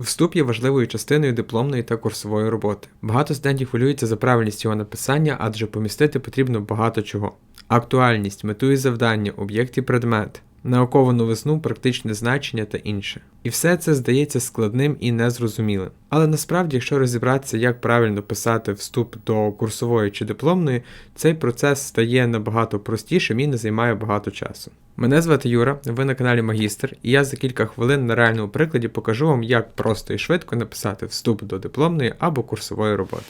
Вступ є важливою частиною дипломної та курсової роботи. Багато студентів хвилюються за правильність його написання, адже помістити потрібно багато чого. Актуальність, мету і завдання, об'єкт і предмет, наукову новизну, практичне значення та інше. І все це здається складним і незрозумілим. Але насправді, якщо розібратися, як правильно писати вступ до курсової чи дипломної, цей процес стає набагато простішим і не займає багато часу. Мене звати Юра, ви на каналі Магістр, і я за кілька хвилин на реальному прикладі покажу вам, як просто і швидко написати вступ до дипломної або курсової роботи.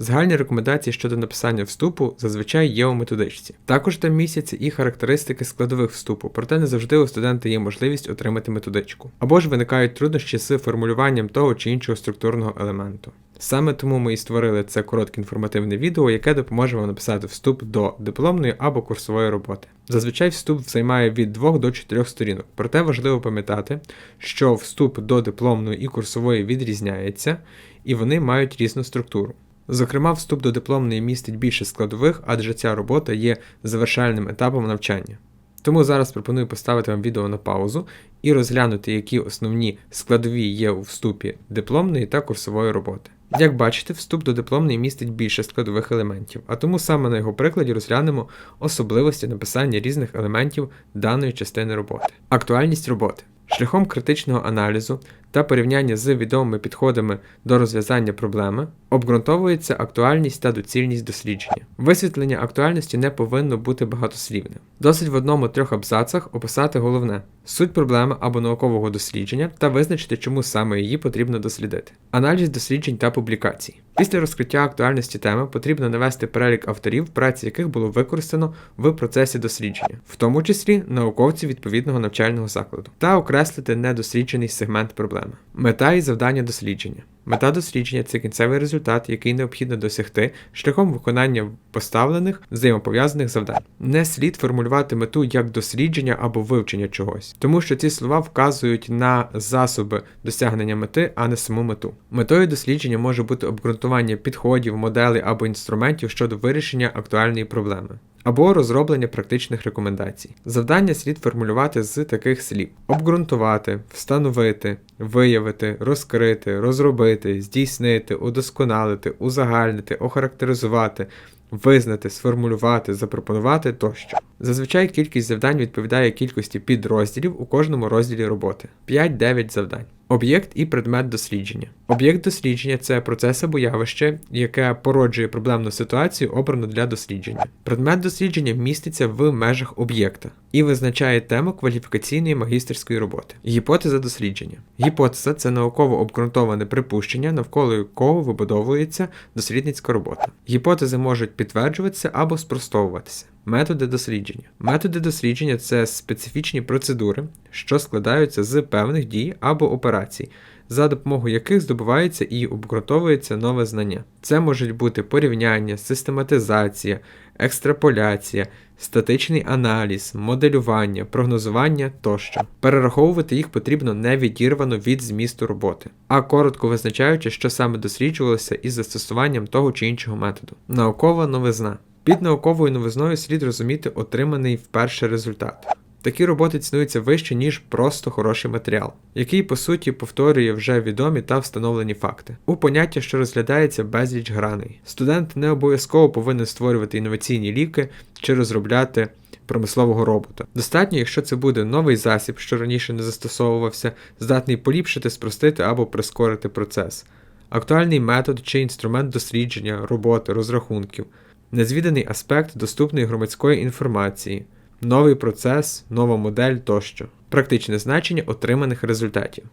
Загальні рекомендації щодо написання вступу зазвичай є у методичці. Також там місяці і характеристики складових вступу, проте не завжди у студента є можливість отримати методичку. Або ж виникають труднощі з формулюванням того чи іншого структурного елементу. Саме тому ми і створили це коротке інформативне відео, яке допоможе вам написати вступ до дипломної або курсової роботи. Зазвичай вступ займає від 2 до 4 сторінок, проте важливо пам'ятати, що вступ до дипломної і курсової відрізняється, і вони мають різну структуру. Зокрема, вступ до дипломної містить більше складових, адже ця робота є завершальним етапом навчання. Тому зараз пропоную поставити вам відео на паузу і розглянути, які основні складові є у вступі дипломної та курсової роботи. Як бачите, вступ до дипломної містить більше складових елементів, а тому саме на його прикладі розглянемо особливості написання різних елементів даної частини роботи. Актуальність роботи. Шляхом критичного аналізу та порівняння з відомими підходами до розв'язання проблеми обґрунтовується актуальність та доцільність дослідження. Висвітлення актуальності не повинно бути багатослівним. Досить в одному-трьох абзацах описати головне суть проблеми або наукового дослідження та визначити, чому саме її потрібно дослідити. Аналіз досліджень та публікацій. Після розкриття актуальності теми потрібно навести перелік авторів, праці яких було використано в процесі дослідження, в тому числі науковців відповідного навчального закладу, та окреслити недосліджений сегмент проблеми. Мета і завдання дослідження. Мета дослідження це кінцевий результат, який необхідно досягти шляхом виконання поставлених взаємопов'язаних завдань. Не слід формулювати мету як дослідження або вивчення чогось, тому що ці слова вказують на засоби досягнення мети, а не саму мету. Метою дослідження може бути обґрунтування підходів, моделей або інструментів щодо вирішення актуальної проблеми або розроблення практичних рекомендацій. Завдання слід формулювати з таких слів: обґрунтувати, встановити, виявити, розкрити, розробити, здійснити, удосконалити, узагальнити, охарактеризувати. Визнати, сформулювати, запропонувати тощо. Зазвичай кількість завдань відповідає кількості підрозділів у кожному розділі роботи 5-9 завдань. Об'єкт і предмет дослідження. Об'єкт дослідження це процес або явище, яке породжує проблемну ситуацію, обрану для дослідження. Предмет дослідження міститься в межах об'єкта і визначає тему кваліфікаційної магістерської роботи. Гіпотеза дослідження. Гіпотеза це науково обґрунтоване припущення, навколо якого вибудовується дослідницька робота. Гіпотези можуть підтверджуватися або спростовуватися. Методи дослідження. Методи дослідження це специфічні процедури, що складаються з певних дій або операцій, за допомогою яких здобувається і обґрунтовується нове знання. Це можуть бути порівняння, систематизація, екстраполяція, статичний аналіз, моделювання, прогнозування тощо. Перераховувати їх потрібно не відірвано від змісту роботи, а коротко визначаючи, що саме досліджувалося із застосуванням того чи іншого методу. Наукова новизна. Під науковою новизною слід розуміти отриманий вперше результат. Такі роботи цінуються вище, ніж просто хороший матеріал, який по суті повторює вже відомі та встановлені факти. У поняття, що розглядається безліч граней. Студент не обов'язково повинен створювати інноваційні ліки чи розробляти промислового робота. Достатньо, якщо це буде новий засіб, що раніше не застосовувався, здатний поліпшити, спростити або прискорити процес, актуальний метод чи інструмент дослідження, роботи, розрахунків незвіданий аспект доступної громадської інформації, новий процес, нова модель тощо, практичне значення отриманих результатів.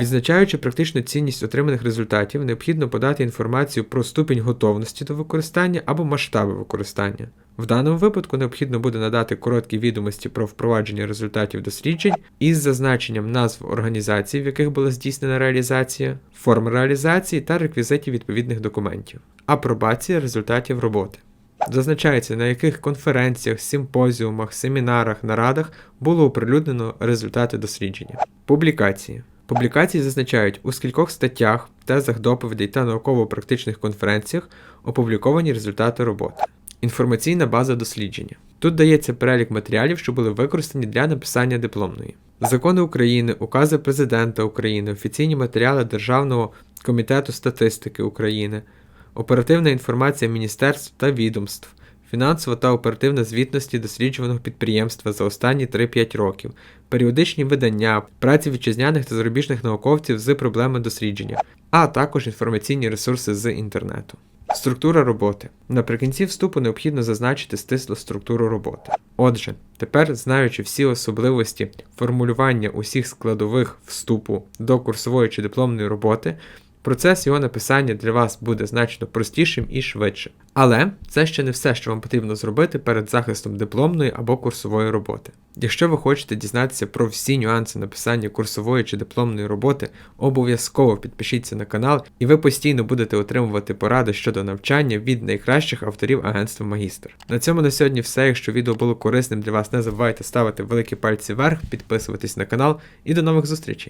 Відзначаючи практичну цінність отриманих результатів, необхідно подати інформацію про ступінь готовності до використання або масштаби використання. В даному випадку необхідно буде надати короткі відомості про впровадження результатів досліджень із зазначенням назв організацій, в яких була здійснена реалізація, форм реалізації та реквізитів відповідних документів, апробація результатів роботи. Зазначається, на яких конференціях, симпозіумах, семінарах, нарадах було оприлюднено результати дослідження. Публікації. Публікації зазначають, у скількох статтях, тезах доповідей та науково-практичних конференціях опубліковані результати роботи. Інформаційна база дослідження. Тут дається перелік матеріалів, що були використані для написання дипломної. Закони України, укази Президента України, офіційні матеріали Державного комітету статистики України, оперативна інформація міністерств та відомств, фінансова та оперативна звітності досліджуваного підприємства за останні 3-5 років, періодичні видання, праці вітчизняних та зарубіжних науковців з проблеми дослідження, а також інформаційні ресурси з інтернету. Структура роботи. Наприкінці вступу необхідно зазначити стислу структуру роботи. Отже, тепер, знаючи всі особливості формулювання усіх складових вступу до курсової чи дипломної роботи, процес його написання для вас буде значно простішим і швидшим. Але це ще не все, що вам потрібно зробити перед захистом дипломної або курсової роботи. Якщо ви хочете дізнатися про всі нюанси написання курсової чи дипломної роботи, обов'язково підпишіться на канал, і ви постійно будете отримувати поради щодо навчання від найкращих авторів агентства Магістр. На цьому на сьогодні все. Якщо відео було корисним для вас, не забувайте ставити великі пальці вверх, підписуватись на канал і до нових зустрічей!